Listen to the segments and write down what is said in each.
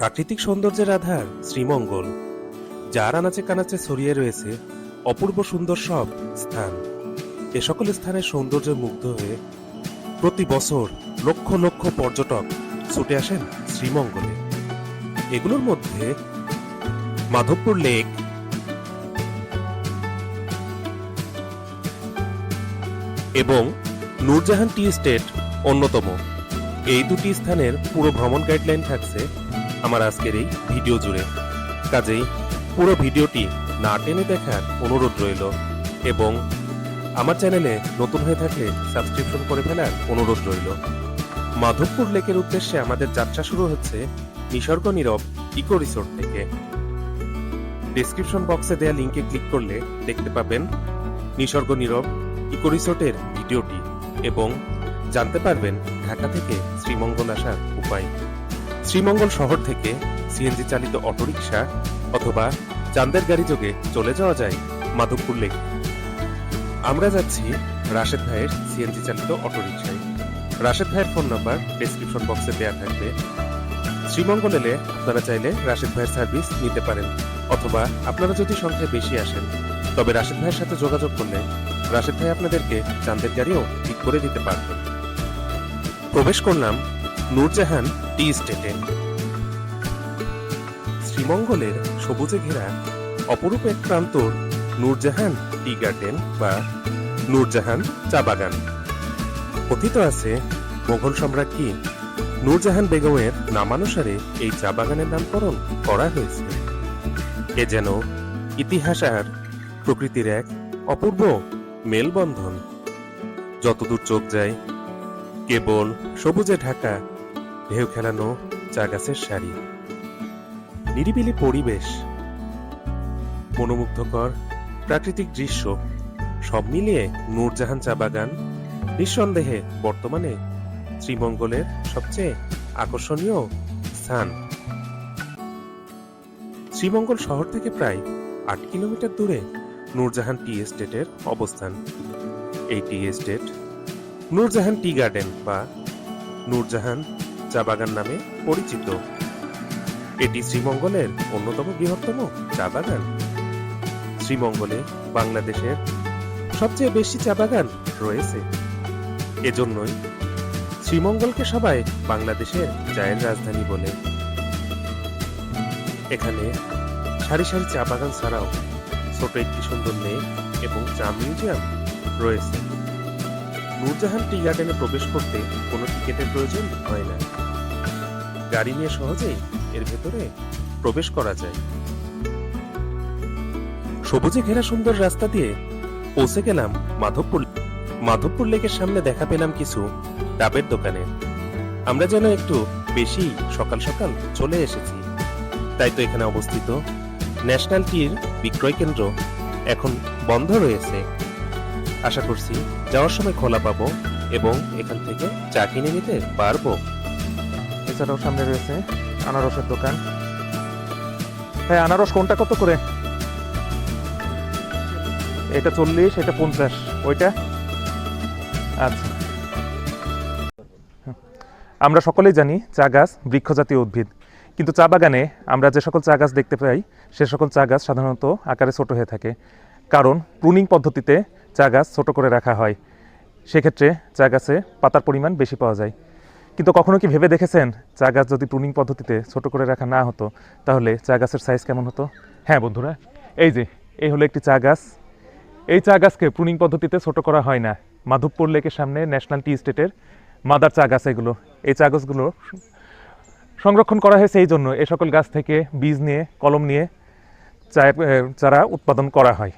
প্রাকৃতিক সৌন্দর্যের আধার শ্রীমঙ্গল। যার আনাচে কানাচে ছড়িয়ে রয়েছে অপূর্ব সুন্দর সব স্থান। এ সকল স্থানের সৌন্দর্যে মুগ্ধ হয়ে প্রতি বছর লক্ষ লক্ষ পর্যটক ছুটে আসেন শ্রীমঙ্গলে। এগুলোর মধ্যে মাধবপুর লেক, এবং নূরজাহান টি স্টেট অন্যতম। এই দুটি স্থানের পুরো ভ্রমণ গাইডলাইন থাকছে আমার আজকের এই ভিডিও জুড়ে। কাজেই পুরো ভিডিওটি না টেনে দেখার অনুরোধ রইল এবং আমার চ্যানেলে নতুন হয়ে থাকলে সাবস্ক্রিপশন করে ফেলার অনুরোধ রইল। মাধবপুর লেকের উদ্দেশ্যে আমাদের যাত্রা শুরু হচ্ছে নিসর্গ নীরব ইকো রিসোর্ট থেকে। ডেসক্রিপশন বক্সে দেয়া লিংকে ক্লিক করলে দেখতে পাবেন নিসর্গ নীরব ইকো রিসোর্টের ভিডিওটি এবং জানতে পারবেন ঢাকা থেকে শ্রীমঙ্গল আসার উপায়। শ্রীমঙ্গল শহর থেকে সিএনজি চালিত অটোরিকশা অথবা চান্দের গাড়ি যোগে চলে যাওয়া যায় মাধবপুর লেক। আমরা যাচ্ছি রাশেদ ভাইয়ের সিএনজি চালিত অটোরিকশায়। রাশেদ ভাইয়ের ফোন নাম্বার ডেসক্রিপশন বক্সে দেওয়া থাকবে। শ্রীমঙ্গল এলে আপনারা চাইলে রাশেদ ভাইয়ের সার্ভিস নিতে পারেন অথবা আপনারা যদি সংখ্যায় বেশি আসেন, তবে রাশেদ ভাইয়ের সাথে যোগাযোগ করলে রাশেদ ভাই আপনাদেরকে চান্দের গাড়িও ঠিক করে দিতে পারবেন। প্রবেশ করলাম নূরজাহান টি স্টেটে। শ্রীমঙ্গলের সবুজে ঘেরা অপরূপ এক প্রান্তর নূরজাহান টি গার্ডেন বা নূরজাহান চা বাগান। কথিত আছে মোগল সম্রাজ্ঞী নূরজাহান বেগমের নামানুসারে এই চা বাগানের নামকরণ করা হয়েছে। এ যেন ইতিহাস আর প্রকৃতির এক অপূর্ব মেলবন্ধন। যতদূর চোখ যায়, কেবল সবুজে ঢাকা ঢেউ খেলানো চা গাছের সারি। নিরিবিলি পরিবেশ। মনোমুগ্ধকর প্রাকৃতিক দৃশ্য। সব মিলিয়ে নূরজাহান চা বাগান নিঃসন্দেহে বর্তমানে শ্রীমঙ্গলের সবচেয়ে আকর্ষণীয় স্থান। শ্রীমঙ্গল শহর থেকে প্রায় আট কিলোমিটার দূরে নূরজাহান টি এস্টেটের অবস্থান। এই tea estate Nurjahan tea garden বা নূরজাহান চা বাগান নামে পরিচিত। এটি শ্রীমঙ্গলের অন্যতম বৃহত্তম চা বাগান। শ্রীমঙ্গলে বাংলাদেশের সবচেয়ে বেশি চা বাগান রয়েছে। এজন্যই শ্রীমঙ্গলকে সবাই বাংলাদেশের চায়ের রাজধানী বলে। এখানে সারি সারি চা বাগান ছাড়াও ছোট একটি সুন্দর লেক এবং চা মিউজিয়াম রয়েছে। নূরজাহান টি গার্ডেনে প্রবেশ করতে কোনো টিকিটের প্রয়োজন হয় না। গাড়ি নিয়ে সহজেই এর ভেতরে প্রবেশ করা যায়। সবুজে ঘেরা সুন্দর রাস্তা দিয়ে পৌঁছে গেলাম মাধবপুর মাধবপুর লেকের সামনে দেখা পেলাম কিছু ডাবের দোকানে। আমরা যেন একটু বেশি সকাল সকাল চলে এসেছি। তাই তো এখানে অবস্থিত। ন্যাশনাল টির বিক্রয় কেন্দ্র এখন বন্ধ রয়েছে। আশা করছি যাওয়ার সময় খোলা পাবো এবং এখান থেকে চা কিনে নিতে পারব। এছাড়াও সামনে রয়েছে আনারসের দোকান। হ্যাঁ আনারস কোনটা? কত করে? এটা চল্লিশ, এটা পঞ্চাশ। ওইটা? আচ্ছা। আমরা সকলেই জানি চা গাছ বৃক্ষজাতীয় উদ্ভিদ। কিন্তু চা বাগানে আমরা যে সকল চা গাছ দেখতে পাই, সে সকল চা গাছ সাধারণত আকারে ছোট হয়ে থাকে। কারণ প্রুনিং পদ্ধতিতে চা গাছ ছোট করে রাখা হয়। সেক্ষেত্রে চা গাছে পাতার পরিমাণ বেশি পাওয়া যায়। কিন্তু কখনো কি ভেবে দেখেছেন চা গাছ যদি প্রুনিং পদ্ধতিতে ছোট করে রাখা না হতো, তাহলে চা গাছের সাইজ কেমন হতো? হ্যাঁ বন্ধুরা, এই যে, এই হলো একটি চা গাছ। এই চা গাছকে প্রুনিং পদ্ধতিতে ছোট করা হয় না। মাধবপুর লেকের সামনে ন্যাশনাল টি স্টেটের মাদার চা গাছ এগুলো। এই চা গাছগুলো সংরক্ষণ করা হয়েছে এই জন্য। এ সকল গাছ থেকে বীজ নিয়ে, কলম নিয়ে চায়ের চারা উৎপাদন করা হয়।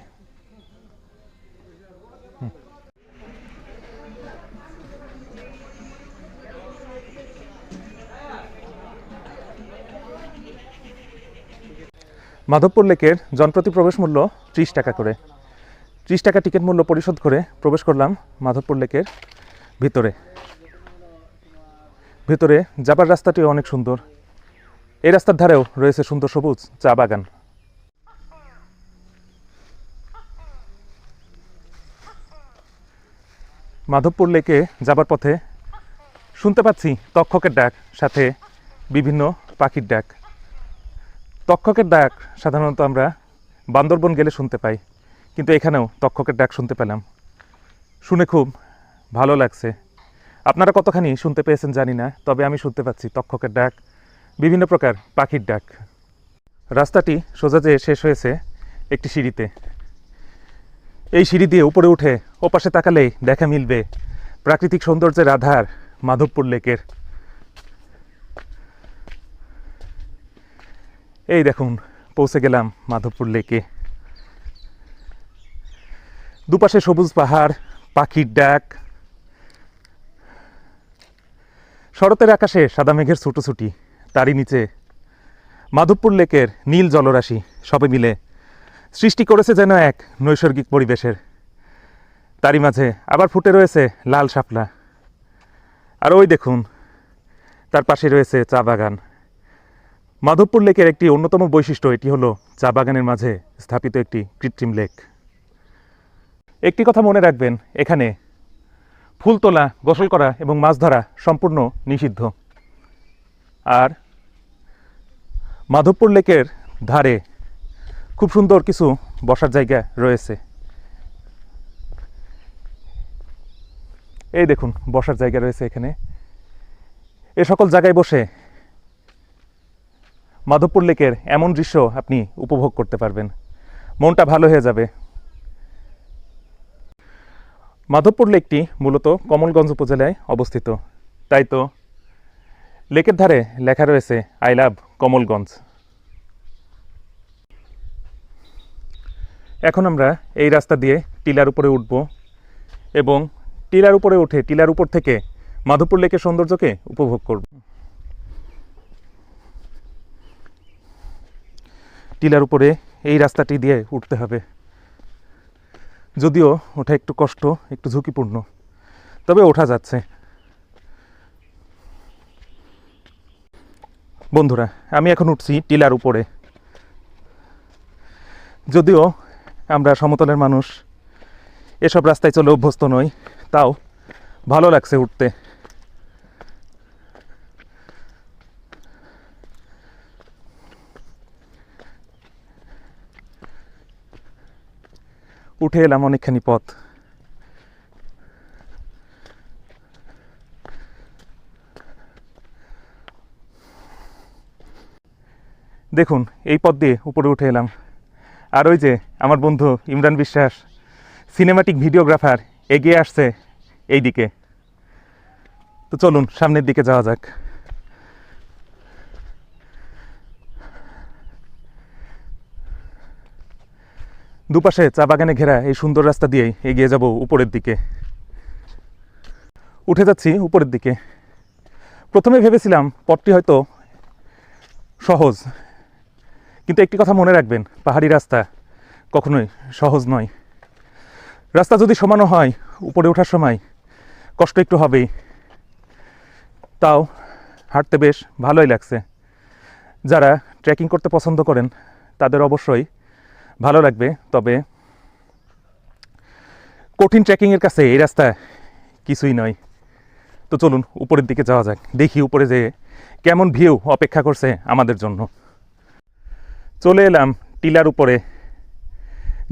মাধবপুর লেকের জনপ্রতি প্রবেশ মূল্য ত্রিশ টাকা করে। ত্রিশ টাকা টিকিট মূল্য পরিশোধ করে প্রবেশ করলাম মাধবপুর লেকের ভিতরে। ভিতরে যাবার রাস্তাটি অনেক সুন্দর। এই রাস্তার ধারেও রয়েছে সুন্দর সবুজ চা বাগান। মাধবপুর লেকে যাবার পথে শুনতে পাচ্ছি তক্ষকের ডাক, সাথে বিভিন্ন পাখির ডাক। তক্ষকের ডাক সাধারণত আমরা বান্দরবন গেলে শুনতে পাই, কিন্তু এখানেও তক্ষকের ডাক শুনতে পেলাম। শুনে খুব ভালো লাগছে। আপনারা কতখানি শুনতে পেয়েছেন জানি না, তবে আমি শুনতে পাচ্ছি তক্ষকের ডাক, বিভিন্ন প্রকার পাখির ডাক। রাস্তাটি সোজা যেয়ে শেষ হয়েছে একটি সিঁড়িতে। এই সিঁড়ি দিয়ে উপরে উঠে ওপাশে তাকালেই দেখা মিলবে প্রাকৃতিক সৌন্দর্যের আধার মাধবপুর লেকের। এই দেখুন, পৌঁছে গেলাম মাধবপুর লেকে। দুপাশে সবুজ পাহাড়, পাখির ডাক। শরতের আকাশে সাদা মেঘের ছুটোছুটি, তারই নিচে মাধবপুর লেকের নীল জলরাশি, সবে মিলে সৃষ্টি করেছে যেন এক নৈসর্গিক পরিবেশের। তারই মাঝে আবার ফুটে রয়েছে লাল শাপলা। আর ওই দেখুন, তার পাশে রয়েছে চা বাগান। মাধবপুর লেকের একটি অন্যতম বৈশিষ্ট্য এটি হলো চা বাগানের মাঝে স্থাপিত একটি কৃত্রিম লেক। একটি কথা মনে রাখবেন, এখানে ফুল তোলা গোসল করা এবং মাছ ধরা সম্পূর্ণ নিষিদ্ধ। আর মাধবপুর লেকের ধারে খুব সুন্দর কিছু বসার জায়গা রয়েছে। এই দেখুন, বসার জায়গা রয়েছে এখানে। এ সকল জায়গায় বসে মাধবপুর লেকের এমন দৃশ্য আপনি উপভোগ করতে পারবেন। মনটা ভালো হয়ে যাবে। মাধবপুর লেকটি মূলত কমলগঞ্জ উপজেলায় অবস্থিত। তাই তো, লেকের ধারে লেখা রয়েছে, আই লাভ কমলগঞ্জ। এখন আমরা এই রাস্তা দিয়ে টিলার উপরে উঠব এবং টিলার উপরে উঠে টিলার উপর থেকে মাধবপুর লেকের সৌন্দর্যকে উপভোগ করব। টিলার উপরে এই রাস্তাটি দিয়ে উঠতে হবে। যদিও ওঠা একটু কষ্ট, একটু ঝুঁকিপূর্ণ, তবে ওঠা যাচ্ছে। বন্ধুরা, আমি এখন উঠছি টিলার উপরে। যদিও আমরা সমতলের মানুষ, এসব রাস্তায় চলে অভ্যস্ত নই, তাও ভালো লাগছে উঠতে। উঠে এলাম অনেকখানি পথ। দেখুন, এই পথ দিয়ে উপরে উঠে এলাম। আর ওই যে আমার বন্ধু ইমরান বিশ্বাস সিনেমাটিক ভিডিওগ্রাফার এগিয়ে আসছে এই দিকে তো চলুন, সামনের দিকে যাওয়া যাক। দুপাশে চা বাগানে ঘেরা এই সুন্দর রাস্তা দিয়েই এগিয়ে যাব উপরের দিকে। উঠে যাচ্ছি উপরের দিকে। প্রথমে ভেবেছিলাম পথটি হয়তো সহজ, কিন্তু একটি কথা মনে রাখবেন, পাহাড়ি রাস্তা কখনোই সহজ নয়। রাস্তা যদি সমানও হয়, উপরে ওঠার সময় কষ্ট একটু হবেই। তাও হাঁটতে বেশ ভালোই লাগছে। যারা ট্রেকিং করতে পছন্দ করেন, তাদের অবশ্যই ভালো লাগবে, তবে কঠিন ট্রেকিংয়ের কাছে এই রাস্তা কিছুই নয়। তো চলুন, উপরের দিকে যাওয়া যাক। দেখি উপরে যে কেমন ভিউ অপেক্ষা করছে আমাদের জন্য। চলে এলাম টিলার উপরে।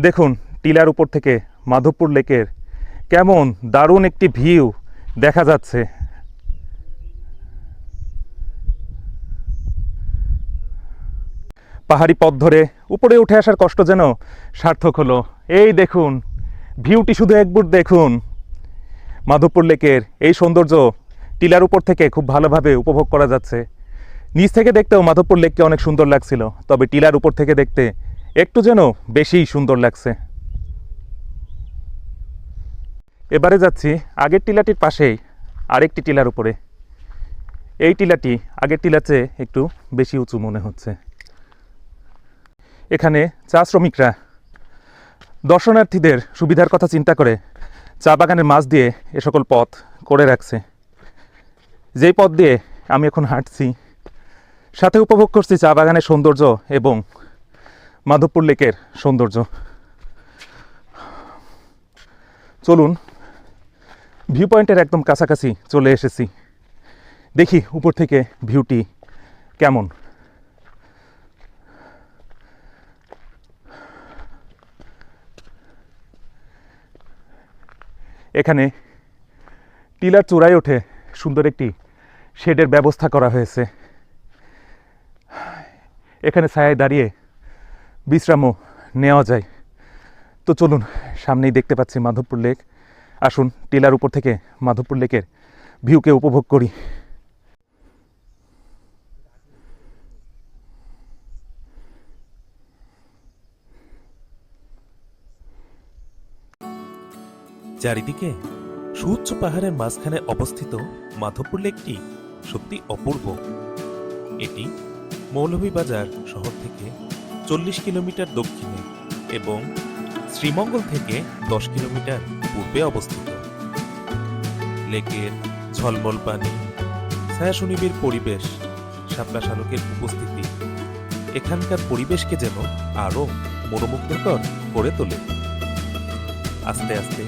দেখুন, টিলার উপর থেকে মাধবপুর লেকের কেমন দারুণ একটি ভিউ দেখা যাচ্ছে। পাহাড়ি পথ ধরে উপরে উঠে আসার কষ্ট যেন সার্থক হলো। এই দেখুন, ভিউটি শুধু একবার দেখুন। মাধবপুর লেকের এই সৌন্দর্য টিলার উপর থেকে খুব ভালোভাবে উপভোগ করা যাচ্ছে। নিচ থেকে দেখতেও মাধবপুর লেককে অনেক সুন্দর লাগছিল, তবে টিলার উপর থেকে দেখতে একটু যেন বেশিই সুন্দর লাগছে। এবারে যাচ্ছি আগের টিলাটির পাশেই আরেকটি টিলার উপরে। এই টিলাটি আগের টিলার চেয়ে একটু বেশি উঁচু মনে হচ্ছে। এখানে চা শ্রমিকরা, দর্শনার্থীদের সুবিধার কথা চিন্তা করে চা বাগানের মাছ দিয়ে এ সকল পথ করে রাখছে। যেই পথ দিয়ে আমি এখন হাঁটছি, সাথে উপভোগ করছি চা বাগানের সৌন্দর্য এবং মাধবপুর লেকের সৌন্দর্য। চলুন ভিউ পয়েন্টের একদম কাছাকাছি চলে এসেছি। দেখি উপর থেকে ভিউটি কেমন। এখানে টিলার চূড়ায় ওঠে সুন্দর একটি শেডের ব্যবস্থা করা হয়েছে। এখানে ছায়ায় দাঁড়িয়ে বিশ্রামও নেওয়া যায়। তো চলুন, সামনেই দেখতে পাচ্ছি মাধবপুর লেক। আসুন, টিলার উপর থেকে মাধবপুর লেকের ভিউকে উপভোগ করি। চারিদিকে সুউচ্চ পাহাড়ের মাঝখানে অবস্থিত মাধবপুর লেকটি সত্যি অপূর্ব। এটি মৌলভীবাজার শহর থেকে চল্লিশ কিলোমিটার দক্ষিণে এবং শ্রীমঙ্গল থেকে দশ কিলোমিটার পূর্বে অবস্থিত। লেকের ঝলমল পানি ছায়াশনিবির পরিবেশ শাপলা শালকের উপস্থিতি, এখানকার পরিবেশকে যেন আরও মনোমুগ্ধকর করে তোলে। আস্তে আস্তে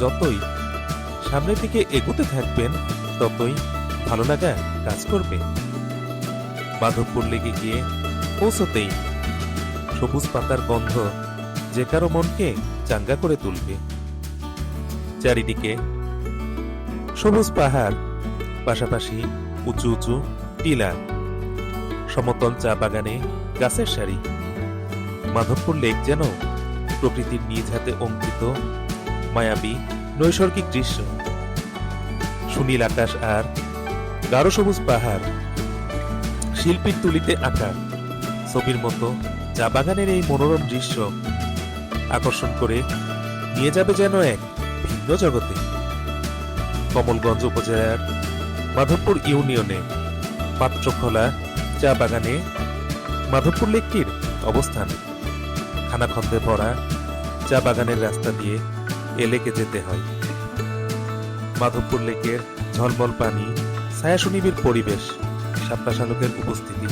যতই সামনের দিকে এগোতে থাকবেন, ততই ভালো লাগা কাজ করবে। মাধবপুর লেগে গিয়ে পৌঁছতেই সবুজ পাতার গন্ধ যে কারও মনকে চাঙ্গা করে তুলবে। চারিদিকে সবুজ পাহাড়, পাশাপাশি উঁচু উঁচু টিলা, সমতল চা বাগানে গাছের সারি। মাধবপুর লেক যেন প্রকৃতির নিজ হাতে অঙ্কিত মায়াবী, নৈসর্গিক দৃশ্য। সুনীল আকাশ আর গাঢ় সবুজ পাহাড়। শিল্পীর তুলিতে আঁকা। ছবির মতো চা বাগানের এই মনোরম দৃশ্য আকর্ষণ করে নিয়ে যাবে যেন এক ভিন্ন জগতে। কমলগঞ্জ উপজেলার মাধবপুর ইউনিয়নে পাত্রখোলা চা বাগানে মাধবপুর লেকটির অবস্থান। খানাখন্দে ভরা চা বাগানের রাস্তা দিয়ে এ লেকে যেতে হয়। মাধবপুর লেকের ঝলমল পানি ছায়াশনিবির পরিবেশ শাপলা শালকের উপস্থিতি।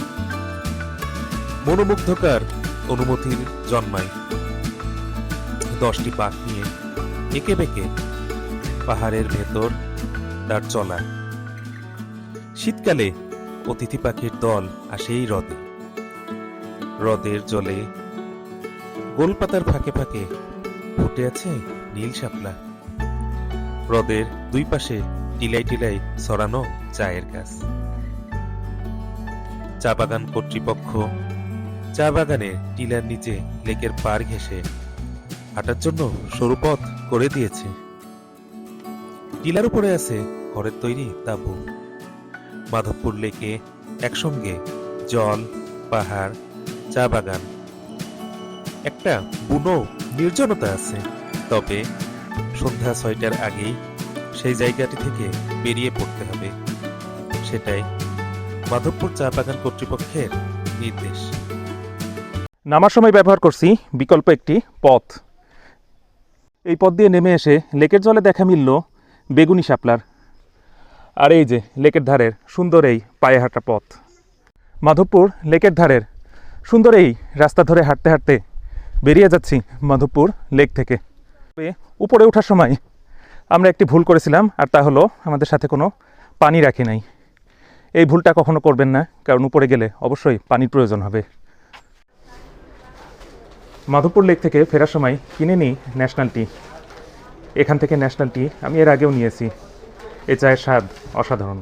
মনোমুগ্ধকার অনুমতির জন্মায়। দশটি পাক নিয়ে একে বেঁকে পাহাড়ের ভেতর তার চলা। শীতকালে অতিথি পাখির দল আসে এই হ্রদে। হ্রদের জলে গোলপাতার ফাঁকে ফাঁকে ফুটে আছে নীল শাপলা। হ্রদের দুই পাশে টিলাই টিলাই ছড়ানো চায়ের গাছ। চা বাগান কর্তৃপক্ষ চা বাগানে টিলার নিচে লেকের পার ঘেঁষে হাঁটার জন্য সরু পথ করে দিয়েছে। টিলার উপরে আছে ঘরের তৈরি তাঁবু। মাধবপুর লেকে একসঙ্গে জল, পাহাড়, চা বাগান একটা বুনো নির্জনতা আছে। তবে সন্ধ্যা ছয়টার আগেই সেই জায়গাটি থেকে বেরিয়ে পড়তে হবে। সেটাই মাধবপুর চা বাগান কর্তৃপক্ষের নির্দেশ। নামার সময় ব্যবহার করছি, বিকল্প একটি পথ। এই পথ দিয়ে নেমে এসে লেকের জলে দেখা মিলল বেগুনি শাপলার। আর এই যে লেকের ধারের সুন্দর এই পায়ে হাঁটা পথ। মাধবপুর লেকের ধারের সুন্দর এই রাস্তা ধরে হাঁটতে হাঁটতে বেরিয়ে যাচ্ছি মাধবপুর লেক থেকে। উপরে ওঠার সময় আমরা একটি ভুল করেছিলাম, আর তা হলো আমাদের সাথে কোনো পানি রাখি নাই। এই ভুলটা কখনো করবেন না, কারণ উপরে গেলে অবশ্যই পানির প্রয়োজন হবে। মাধবপুর লেক থেকে ফেরার সময় কিনে নিই ন্যাশনাল টি। এখান থেকে ন্যাশনাল টি আমি এর আগেও নিয়েছি। এ চায়ের স্বাদ অসাধারণ।